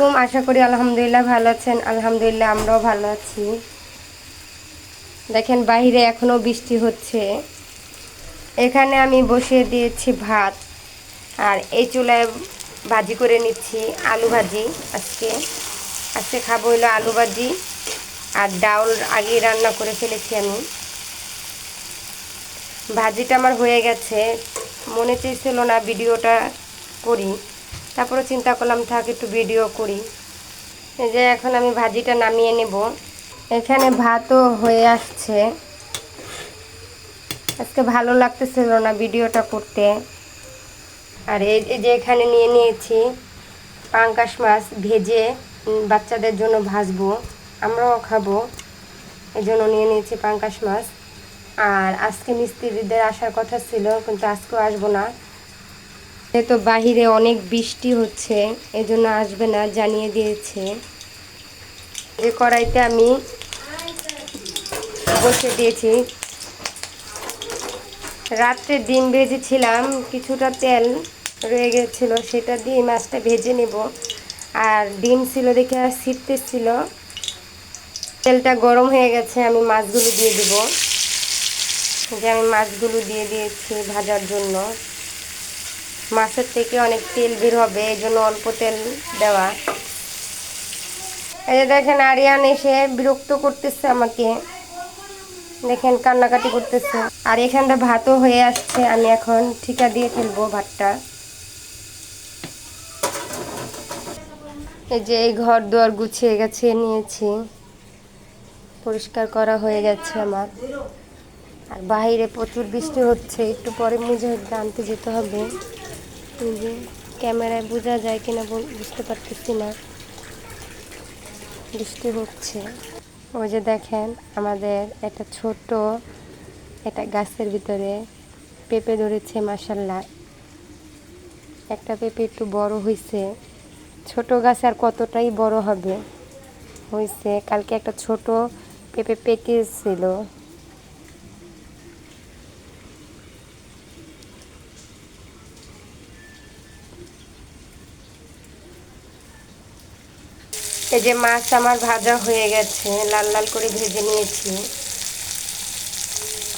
আলাইকুম। আশা করি আলহামদুলিল্লাহ ভালো আছেন। আলহামদুলিল্লাহ আমরাও ভালো আছি। দেখেন বাইরে এখনও বৃষ্টি হচ্ছে। এখানে আমি বসিয়ে দিয়েছি ভাত। আর এই চুলায় ভাজি করে নিচ্ছি আলু ভাজি আজকে। আজকে খাব হলো আলু ভাজি আর ডাউল আগে রান্না করে ফেলেছি আমি। ভাজিটা আমার হয়ে গেছে। মনে চেয়েছিল না ভিডিওটা করি। তারপরে চিন্তা করলাম, থাক একটু ভিডিও করি। এই যে এখন আমি ভাজিটা নামিয়ে নেব। এখানে ভাতও হয়ে আসছে। আজকে ভালো লাগতেছিল না ভিডিওটা করতে। আর এই যে এখানে নিয়ে নিয়েছি পাঙ্কাশ মাছ ভেজে বাচ্চাদের জন্য ভাজবো। আমরাও খাব। এই জন্য নিয়ে নিয়েছি পাঙ্কাশ মাছ। আর আজকে মিস্ত্রিদের আসার কথা ছিল, কিন্তু আজকেও আসব না। তো বাহিরে অনেক বৃষ্টি হচ্ছে, এজন্য আসবে না, জানিয়ে দিয়েছে। যে কড়াইতে আমি বসে দিয়েছি। রাত্রে ডিম ভেজেছিলাম, কিছুটা তেল রয়ে গেছিল, সেটা দিয়ে মাছটা ভেজে নেব। আর ডিম ছিল দেখে আর ছিটতেছিল তেলটা গরম হয়ে গেছে, আমি মাছগুলো দিয়ে দিব। যে আমি মাছগুলো দিয়ে দিয়েছি ভাজার জন্য। মাছের থেকে অনেক তেল বের হবে, এই জন্য অল্প তেল দেওয়া। এই যে দেখেন, আরিয়ান এসে বিরক্ত করতেছে আমাকে। দেখেন, কান্নাকাটি করতেছে। আর এখানটা ভাতও হয়ে আসছে, আমি এখন ঠিকা দিয়ে ফেলব ভাতটা। এই যে এই ঘর দুয়ার গুছিয়ে গেছে নিয়েছি। পরিষ্কার করা হয়ে গেছে আমার। আর বাইরে প্রচুর বৃষ্টি হচ্ছে, একটু পরে মুজাহিদ আনতে যেতে হবে। যে ক্যামেরায় বোঝা যায় কিনা বুঝতে পারতেছি না। বৃষ্টি হচ্ছে। ওই যে দেখেন, আমাদের একটা ছোট একটা গাছের ভিতরে পেঁপে ধরেছে মাসাল্লাহ একটা পেঁপে একটু বড় হয়েছে ছোট গাছ আর কতটাই বড় হবে? হয়েছে কালকে একটা ছোট পেঁপে পেকেছিল। এই যে মাছ আমার ভাজা হয়ে গেছে লাল লাল করে ভেজে নিয়েছি।